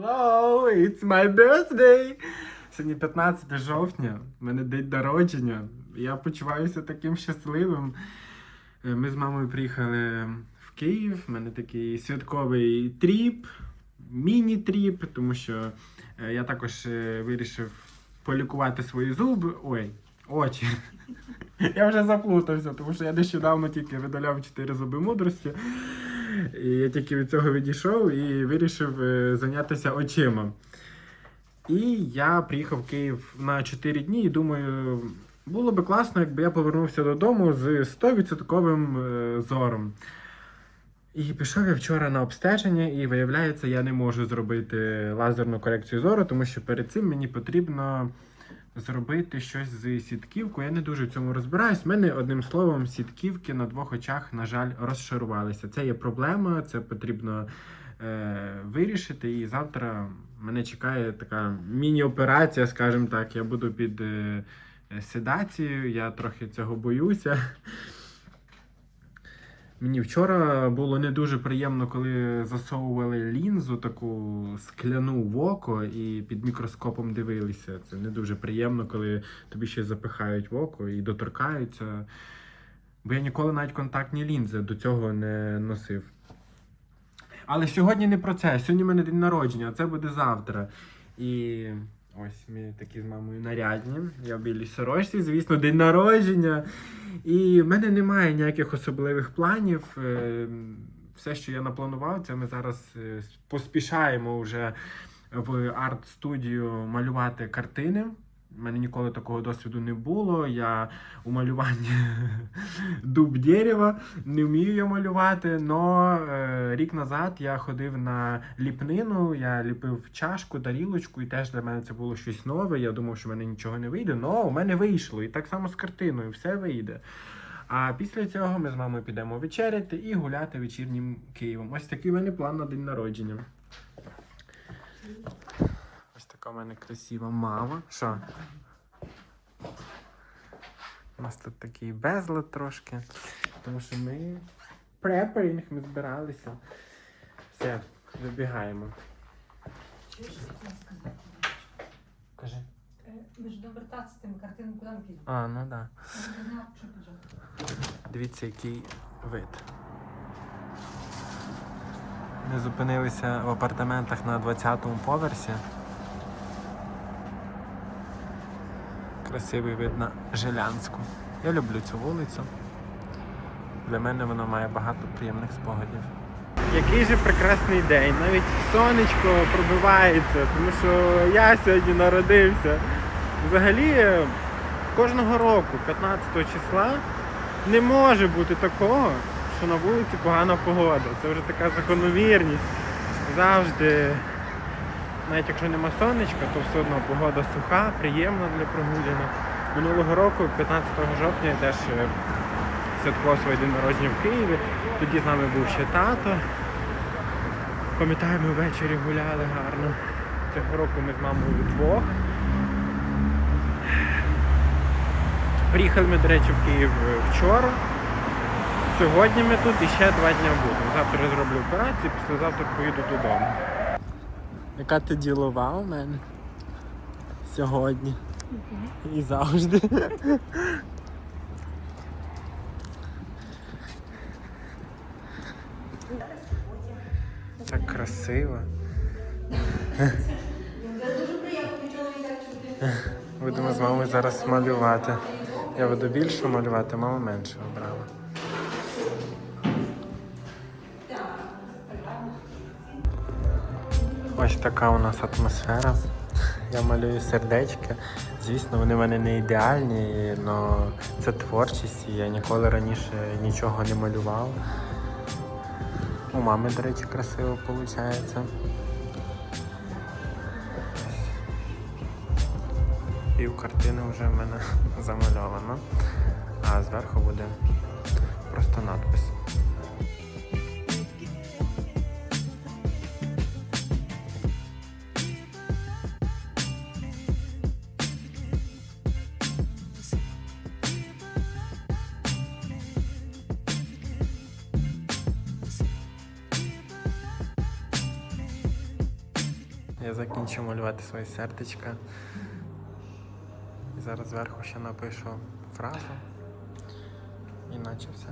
Hello, it's my birthday! Сьогодні 15 жовтня, в мене день народження. Я почуваюся таким щасливим. Е, Ми з мамою приїхали в Київ. У мене такий святковий тріп, міні-тріп, тому що е, я також е, вирішив полікувати свої зуби. Ой, очі. Я вже заплутався, тому що я нещодавно тільки видаляв 4 зуби мудрості. І я тільки від цього відійшов і вирішив е, зайнятися очима. І я приїхав в Київ на 4 дні і думаю, було би класно, якби я повернувся додому з 100% е, зором. І пішов я вчора на обстеження, і виявляється, я не можу зробити лазерну корекцію зору, тому що перед цим мені потрібно зробити щось з сітківкою. Я не дуже в цьому розбираюсь. У мене одним словом сітківки на двох очах, на жаль, розшарувалися. Це є проблема, це потрібно е, вирішити. І завтра мене чекає така міні-операція, скажімо так. Я буду під е, седацією, я трохи цього боюся. Мені вчора було не дуже приємно, коли засовували лінзу таку скляну в око і під мікроскопом дивилися. Це не дуже приємно, коли тобі ще запихають в око і доторкаються. Бо я ніколи навіть контактні лінзи до цього не носив. Але сьогодні не про це. Сьогодні в мене день народження, а це буде завтра. І ось ми такі з мамою нарядні. Я в білій сорочці, звісно, день народження. І в мене немає ніяких особливих планів. Е, Все, що я напланував, це ми зараз е, поспішаємо вже в арт-студію малювати картини. У мене ніколи такого досвіду не було. Я у малюванні дуб дерева, не вмію я малювати. але рік назад я ходив на ліпнину, я ліпив чашку, тарілочку, і теж для мене це було щось нове. Я думав, що в мене нічого не вийде, але у мене вийшло. І так само з картиною, все вийде. А після цього ми з мамою підемо вечеряти і гуляти вечірнім Києвом. Ось такий в мене план на день народження. Така в мене красива мама. Що? У нас тут такий безлад трошки. Тому що ми преперінг, ми збиралися. Все, вибігаємо. Кажи. Е, Ми ж довертатися з тими картинами, куди ми підемо? А, ну так. Да. Дивіться, який вид. Ми зупинилися в апартаментах на 20-му поверсі. Красивий вид на Жилянську. Я люблю цю вулицю. Для мене вона має багато приємних спогадів. Який же прекрасний день. Навіть сонечко пробивається, тому що я сьогодні народився. Взагалі, кожного року, 15 числа, не може бути такого, що на вулиці погана погода. Це вже така закономірність. Завжди, навіть якщо нема сонечка, то все одно погода суха, приємна для прогулянок. Минулого року, 15 жовтня, я теж е, святкував своє день народження в Києві. Тоді з нами був ще тато. Пам'ятаю, ми ввечері гуляли гарно. Цього року ми з мамою вдвох. Приїхали ми, до речі, в Київ е, вчора. Сьогодні ми тут і ще два дні будемо. Завтра зроблю операцію, післязавтра поїду додому. Яка ти ділова у мене? Сьогодні. І завжди. Так красиво. Будемо з мамою зараз малювати. Я буду більше малювати, мама менше обрала. Ось така у нас атмосфера. Я малюю сердечки. Звісно, вони в мене не ідеальні, але це творчість, і я ніколи раніше нічого не малював. У мами, до речі, красиво виходить. Пів картини вже в мене замальовано, а зверху буде просто надпис. Я закінчив малювати своє сердечко. І зараз зверху ще напишу фразу. Іначе все.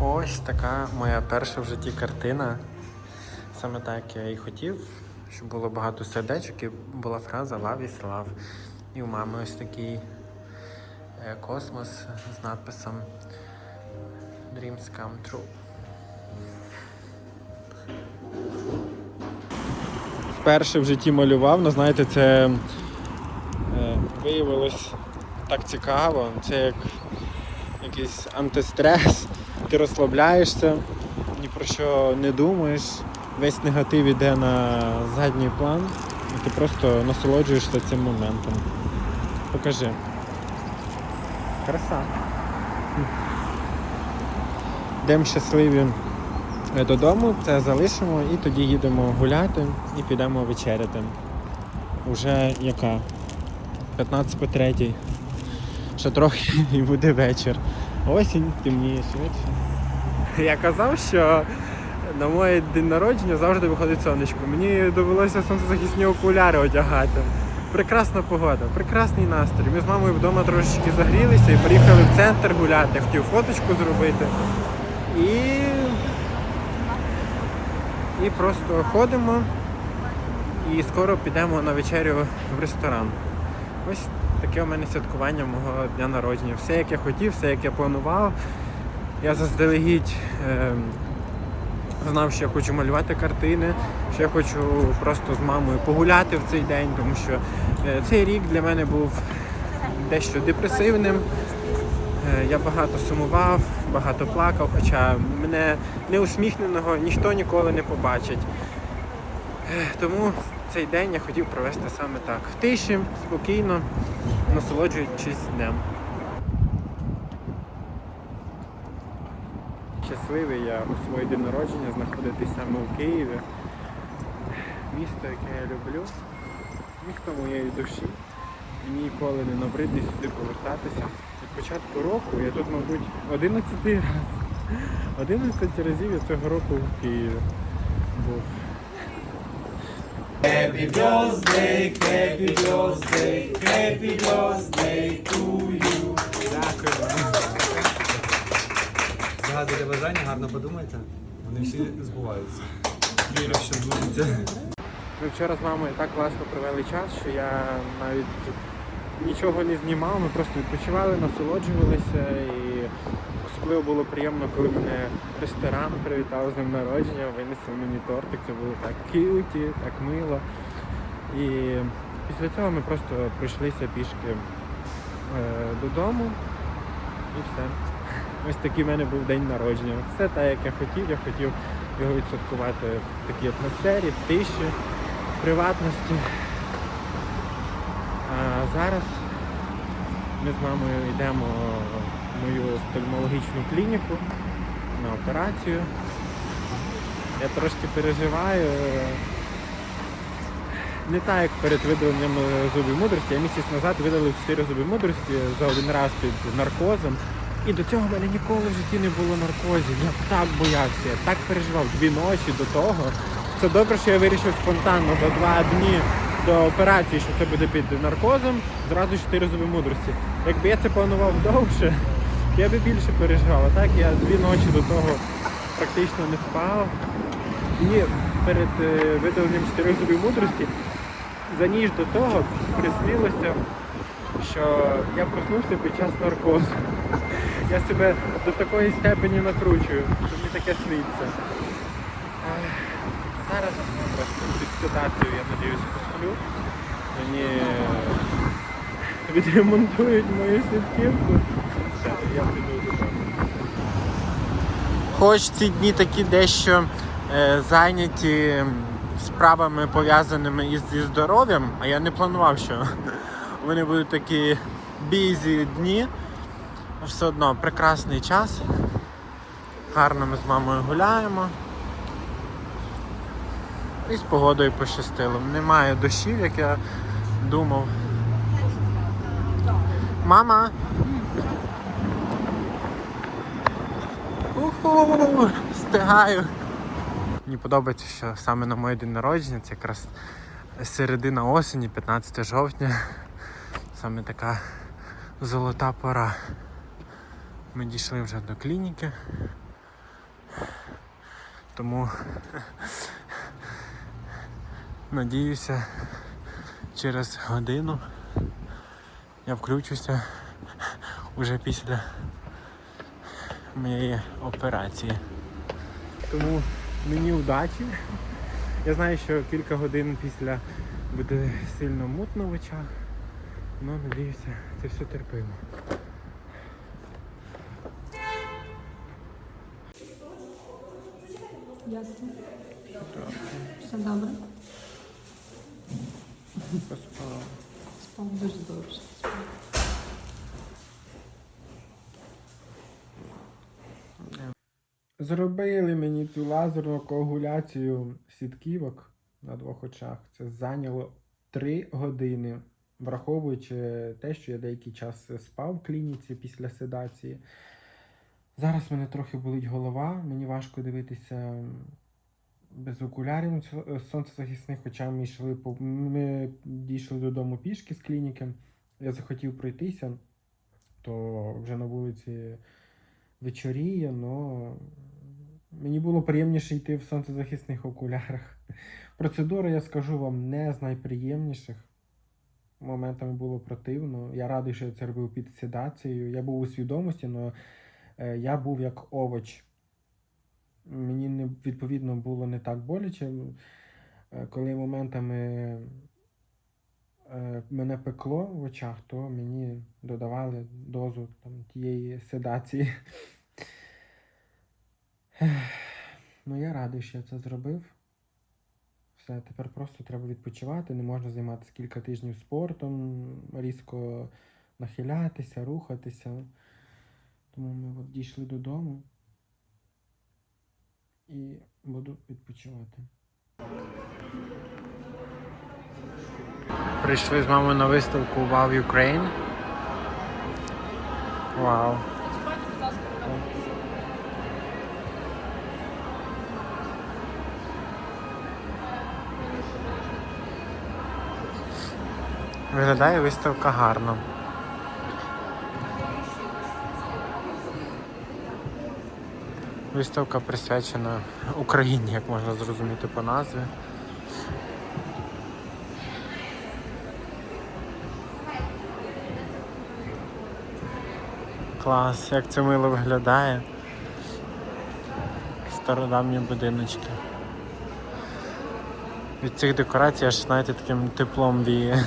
Ось така моя перша в житті картина. Саме так я і хотів, щоб було багато сердечок і була фраза Love is love. І у мами ось такий е, космос з надписом Dreams come true. Вперше в житті малював, але знаєте, це е, виявилось так цікаво. Це як якийсь антистрес. Ти розслабляєшся, ні про що не думаєш, весь негатив іде на задній план, і ти просто насолоджуєшся цим моментом. Покажи. Краса. Йдемо щасливі е, додому, це залишимо і тоді їдемо гуляти і підемо вечеряти. Уже яка? 15 по 3. Ще трохи і буде вечір. Осінь темніє швидше. Я казав, що на моє день народження завжди виходить сонечко. Мені довелося сонцезахисні окуляри одягати. Прекрасна погода, прекрасний настрій. Ми з мамою вдома трошечки загрілися і поїхали в центр гуляти. Хотів фоточку зробити. І, і просто ходимо і скоро підемо на вечерю в ресторан. Ось таке у мене святкування мого дня народження. Все, як я хотів, все, як я планував. Я заздалегідь е, знав, що я хочу малювати картини, що я хочу просто з мамою погуляти в цей день, тому що е, цей рік для мене був дещо депресивним. Е, Я багато сумував, багато плакав, хоча мене неусміхненого ніхто ніколи не побачить. Е, Тому цей день я хотів провести саме так. В тиші, спокійно, насолоджуючись днем. Щасливий я у своє день народження знаходитись саме у Києві. Місто, яке я люблю, місто моєї душі. Мені ніколи не набридне сюди повертатися. Від початку року я тут, мабуть, 11 раз. 11 разів я цього року в Києві був. Happy birthday, happy birthday, happy birthday to you. Дякую. Загадуйте бажання, гарно подумайте. Вони всі збуваються. Вірю, що збудеться. Ми вчора з мамою так класно провели час, що я навіть нічого не знімав, ми просто відпочивали, насолоджувалися і особливо було приємно, коли мене ресторан привітав з днем народження, винесли мені тортик, це було так к'юті, так мило. І після цього ми просто пройшлися пішки е, додому і все. Ось такий в мене був день народження. Все так, як я хотів, я хотів його відсвяткувати в такій атмосфері, в тиші, в приватності. А зараз ми з мамою йдемо в мою офтальмологічну клініку на операцію. Я трошки переживаю. Не так, як перед видаленням зубів мудрості. Я місяць назад видалив 4 зуби мудрості за один раз під наркозом. І до цього в мене ніколи в житті не було наркозів. Я так боявся, я так переживав дві ночі до того. Це добре, що я вирішив спонтанно за два дні до операції, що це буде під наркозом, зразу 4 зуби мудрості. Якби я це планував довше, я би більше переживав. А так я дві ночі до того практично не спав. Мені перед е, видаленням 4 зубів мудрості за ніж до того приснилося, що я проснувся під час наркозу. Я себе до такої степені накручую, що мені таке сниться. Зараз просто під седацією, я надіюсь, посплю. Мені відремонтують мою сітківку. Все, я піду додому. Хоч ці дні такі дещо е, зайняті справами пов'язаними із зі здоров'ям, а я не планував, що вони будуть такі бізі дні. Все одно прекрасний час. Гарно ми з мамою гуляємо. І з погодою пощастило. Немає дощів, як я думав. Мама! Уху! Встигаю! Мені подобається, що саме на моє день народження, це якраз середина осені, 15 жовтня. Саме така золота пора. Ми дійшли вже до клініки. Тому надіюся, через годину я включуся уже після моєї операції. Тому мені удачі. Я знаю, що кілька годин після буде сильно мутно в очах. Ну, надіюся, це все терпимо. Ясно. Все добре. Поспала. Спав дуже добре. Зробили мені цю лазерну коагуляцію сітківок на двох очах. Це зайняло 3 години, враховуючи те, що я деякий час спав в клініці після седації. Зараз мене трохи болить голова, мені важко дивитися без окулярів сонцезахисних, хоча ми йшли ми дійшли додому пішки з клініки. Я захотів пройтися, то вже на вулиці вечоріє, але мені було приємніше йти в сонцезахисних окулярах. Процедура, я скажу вам, не з найприємніших. Моментами було противно. Я радий, що я це робив під седацією. Я був у свідомості, але я був як овоч. Мені не, відповідно було не так боляче. Е, Коли моментами е, мене пекло в очах, то мені додавали дозу там, тієї седації. Ну, я радий, що я це зробив. Все, тепер просто треба відпочивати, не можна займатися кілька тижнів спортом, різко нахилятися, рухатися. Тому ми от дійшли додому і буду відпочивати. Прийшли з мамою на виставку Wow Ukraine. Вау. Виглядає виставка гарно. Виставка присвячена Україні, як можна зрозуміти по назві. Клас, як це мило виглядає. Стародавні будиночки. Від цих декорацій аж знаєте таким теплом віє.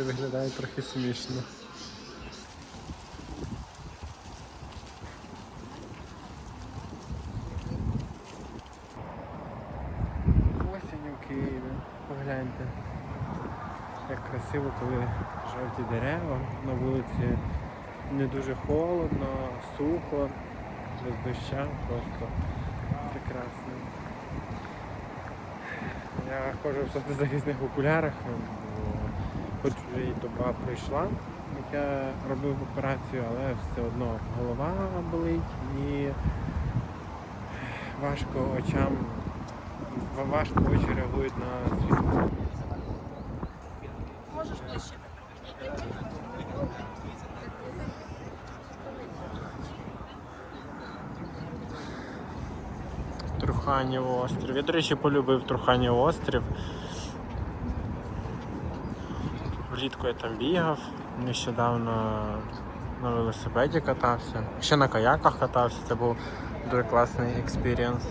Це виглядає трохи смішно. Осінь у Києві. Погляньте. Як красиво, коли жовті дерева на вулиці не дуже холодно, сухо, без доща, просто прекрасно. Я ходжу в сонцезахисних окулярах, хоч вже і доба пройшла, як я робив операцію, але все одно голова болить і важко очам, важко очі реагують на світло. Трохи Труханів острів. Я, до речі, полюбив Труханів острів. Влітку я там бігав, нещодавно на велосипеді катався. Ще на каяках катався, це був дуже класний експірієнс.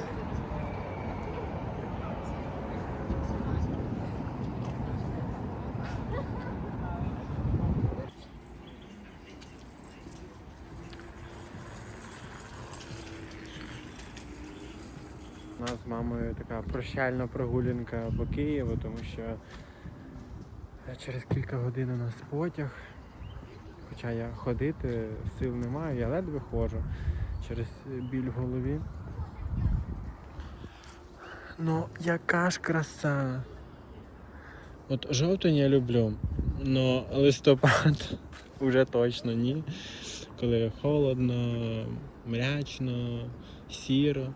Нас з мамою така прощальна прогулянка по Києву, тому що через кілька годин у нас потяг. Хоча я ходити сил не маю, я ледве ходжу через біль в голові. Ну, яка ж краса. От жовтень я люблю, але листопад уже точно ні. Коли холодно, мрячно, сіро.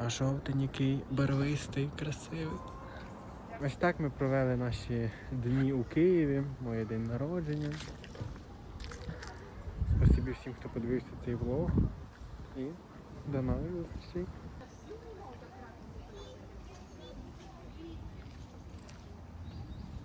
А жовтенький, барвистий, красивий. Ось так ми провели наші дні у Києві, моє день народження. Спасибі всім, хто подивився цей влог. І до нових зустрічей.